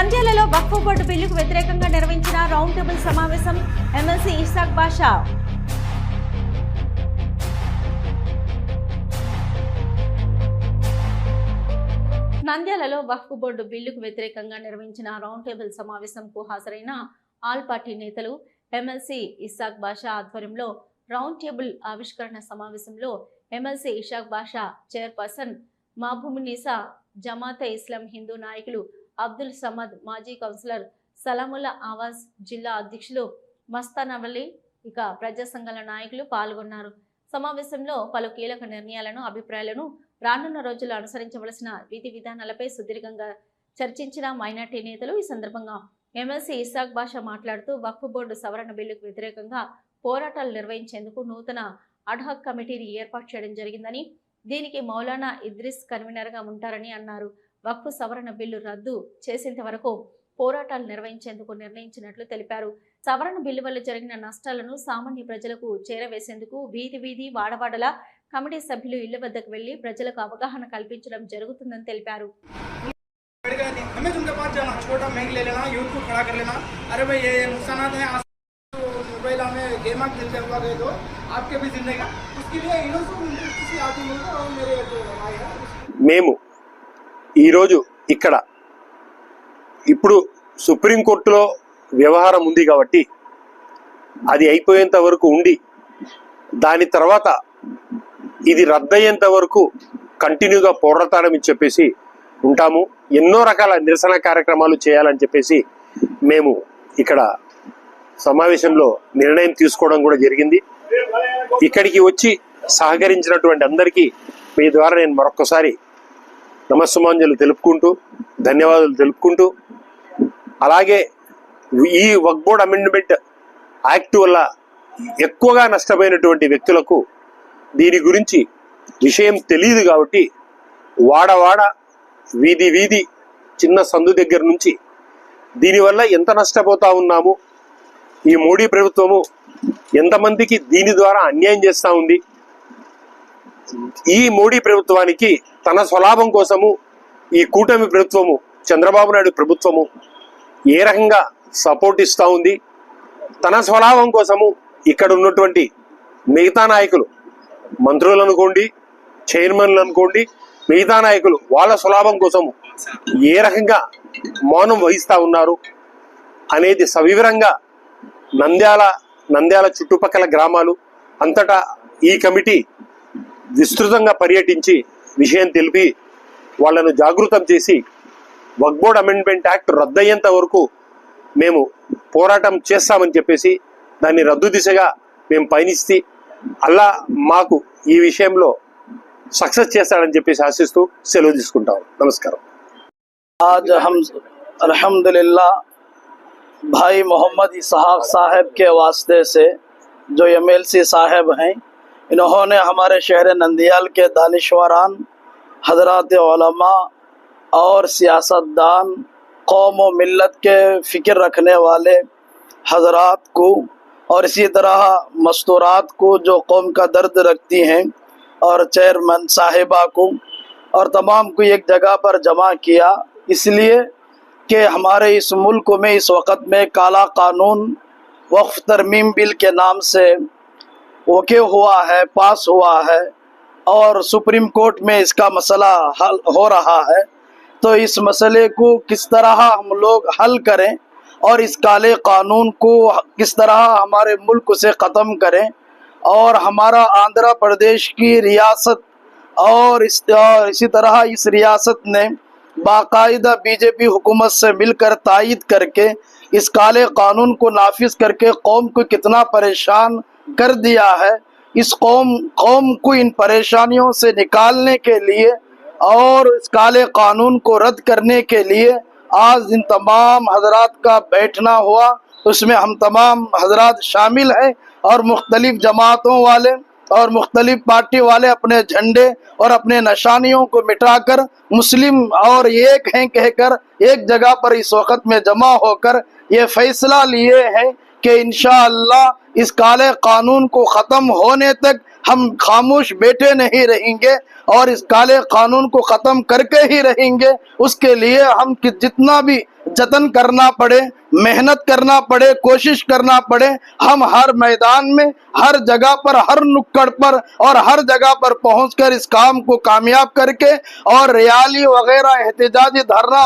నంద్యాలలో వక్ఫ్ బోర్డు బిల్లుకు వ్యతిరేకంగా నిర్వహించిన రౌండ్ టేబుల్ సమావేశం ఎమ్మెల్సీ ఇషాక్ బాషా. నంద్యాలలో వక్ఫ్ బోర్డు బిల్లుకు వ్యతిరేకంగా నిర్వహించిన రౌండ్ టేబుల్ సమావేశంకు హాజరైన ఆల్ పార్టీ నేతలు ఎమ్మెల్సీ ఇషాక్ బాషా ఆధ్వర్యంలో రౌండ్ టేబుల్ ఆవిష్కరణ సమావేశంలో ఎమ్మెల్సీ ఇషాక్ బాషా చైర్పర్సన్ మహబూబునిసా జమాతే ఇస్లాం హిందూ నాయకులు అబ్దుల్ సమద్ మాజీ కౌన్సిలర్ సలాముల్లా ఆవాజ్ జిల్లా అధ్యక్షులు మస్తానవలి ఇక ప్రజా సంఘాల నాయకులు పాల్గొన్నారు. సమావేశంలో పలు కీలక నిర్ణయాలను అభిప్రాయాలను రానున్న రోజుల్లో అనుసరించవలసిన విధి విధానాలపై సుదీర్ఘంగా చర్చించిన మైనార్టీ నేతలు ఈ సందర్భంగా ఎమ్మెల్సీ ఇసాక్ బాషా మాట్లాడుతూ వక్ఫ్ బోర్డు సవరణ బిల్లుకు వ్యతిరేకంగా పోరాటాలు నిర్వహించేందుకు నూతన అడ్హాక్ కమిటీని ఏర్పాటు చేయడం జరిగిందని దీనికి మౌలానా ఇద్రిస్ కన్వీనర్గా ఉంటారని అన్నారు. వక్ఫ్ సవరణ బిల్లు రద్దు చేసేంత వరకు పోరాటాలు నిర్వహించేందుకు నిర్ణయించినట్లు తెలిపారు. సవరణ బిల్లు వల్ల జరిగిన నష్టాలను సామాన్య ప్రజలకు చేరవేసేందుకు వీధి వీధి వాడవాడల కమిటీ సభ్యులు ఇళ్ళ వద్దకు వెళ్ళి ప్రజలకు అవగాహన కల్పించడం జరుగుతుందని తెలిపారు. మేము ఈరోజు ఇక్కడ ఇప్పుడు సుప్రీంకోర్టులో వ్యవహారం ఉంది కాబట్టి అది అయిపోయేంత వరకు ఉండి దాని తర్వాత ఇది రద్దయ్యేంత వరకు కంటిన్యూగా పోరాడతానని చెప్పేసి ఉంటాము. ఎన్నో రకాల నిరసన కార్యక్రమాలు చేయాలని చెప్పేసి మేము ఇక్కడ సమావేశంలో నిర్ణయం తీసుకోవడం కూడా జరిగింది. ఇక్కడికి వచ్చి సహకరించినటువంటి అందరికీ మీ ద్వారా నేను మరొకసారి నమస్సుమాంజలు తెలుపుకుంటూ ధన్యవాదాలు తెలుపుకుంటూ అలాగే ఈ వక్ బోర్డ్ అమెండ్మెంట్ యాక్ట్ వల్ల ఎక్కువగా నష్టపోయినటువంటి వ్యక్తులకు దీని గురించి విషయం తెలియదు కాబట్టి వాడవాడ వీధి వీధి చిన్న సందు దగ్గర నుంచి దీనివల్ల ఎంత నష్టపోతా ఉన్నాము? ఈ మోడీ ప్రభుత్వము ఎంతమందికి దీని ద్వారా అన్యాయం చేస్తూ ఉంది? ఈ మోడీ ప్రభుత్వానికి తన స్వలాభం కోసము ఈ కూటమి ప్రభుత్వము చంద్రబాబు నాయుడు ప్రభుత్వము ఏ రకంగా సపోర్ట్ ఇస్తూ ఉంది తన స్వలాభం కోసము ఇక్కడ ఉన్నటువంటి మిగతా నాయకులు మంత్రులు అనుకోండి చైర్మన్లు అనుకోండి మిగతా నాయకులు వాళ్ళ స్వలాభం కోసము ఏ రకంగా మౌనం వహిస్తూ ఉన్నారు అనేది సవివరంగా నంద్యాల నంద్యాల చుట్టుపక్కల గ్రామాలు అంతటా ఈ కమిటీ విస్తృతంగా పర్యటించి విషయం తెలిపి వాళ్ళను జాగృతం చేసి వక్బోర్డ్ అమెండ్మెంట్ యాక్ట్ రద్దయ్యేంత వరకు మేము పోరాటం చేస్తామని చెప్పేసి దాన్ని రద్దు దిశగా మేము పయనిస్తే అల్లా మాకు ఈ విషయంలో సక్సెస్ చేస్తాడని చెప్పేసి ఆశిస్తూ సెలవు తీసుకుంటాం నమస్కారం आज हम अल्हम्दुलिल्लाह भाई मोहम्मद इसहाक साहब के वास्ते से जो एमएलसी साहब हैं انہوں نے ہمارے شہر نندیال کے دانشوران، حضرات علماء اور سیاست دان قوم و ملت کے فکر رکھنے والے حضرات کو اور اسی طرح مستورات کو جو قوم کا درد رکھتی ہیں اور چیئرمین صاحبہ کو اور تمام کو ایک جگہ پر جمع کیا۔ اس لیے کہ ہمارے اس ملک میں اس وقت میں کالا قانون وقف ترمیم بل کے نام سے اوکے ہوا ہے پاس ہوا ہے اور سپریم کورٹ میں اس کا مسئلہ حل ہو رہا ہے۔ تو اس مسئلے کو کس طرح ہم لوگ حل کریں اور اس کالے قانون کو کس طرح ہمارے ملک سے ختم کریں اور ہمارا آندھرا پردیش کی ریاست اور اس اور اسی طرح اس ریاست نے باقاعدہ بی جے پی حکومت سے مل کر تائید کر کے اس کالے قانون کو نافذ کر کے قوم کو کتنا پریشان کر دیا ہے اس قوم قوم کو ان پریشانیوں سے نکالنے کے لیے اور اس کالے قانون کو رد کرنے کے لیے آج ان تمام حضرات کا بیٹھنا ہوا۔ اس میں ہم تمام حضرات شامل ہیں اور مختلف جماعتوں والے اور مختلف پارٹی والے اپنے جھنڈے اور اپنے نشانیوں کو مٹا کر مسلم اور ایک ہیں کہہ کر ایک جگہ پر اس وقت میں جمع ہو کر یہ فیصلہ لیے ہیں کہ انشاءاللہ اس کالے قانون کو ختم ہونے تک ہم خاموش بیٹھے نہیں رہیں گے اور اس کالے قانون کو ختم کر کے ہی رہیں گے۔ اس کے لیے ہم جتنا بھی جتن کرنا پڑے، محنت کرنا پڑے، کوشش کرنا پڑے، ہم ہر میدان میں، ہر جگہ پر، ہر نکڑ پر اور ہر جگہ پر پہنچ کر اس کام کو کامیاب کر کے اور ریالی وغیرہ احتجاجی دھرنا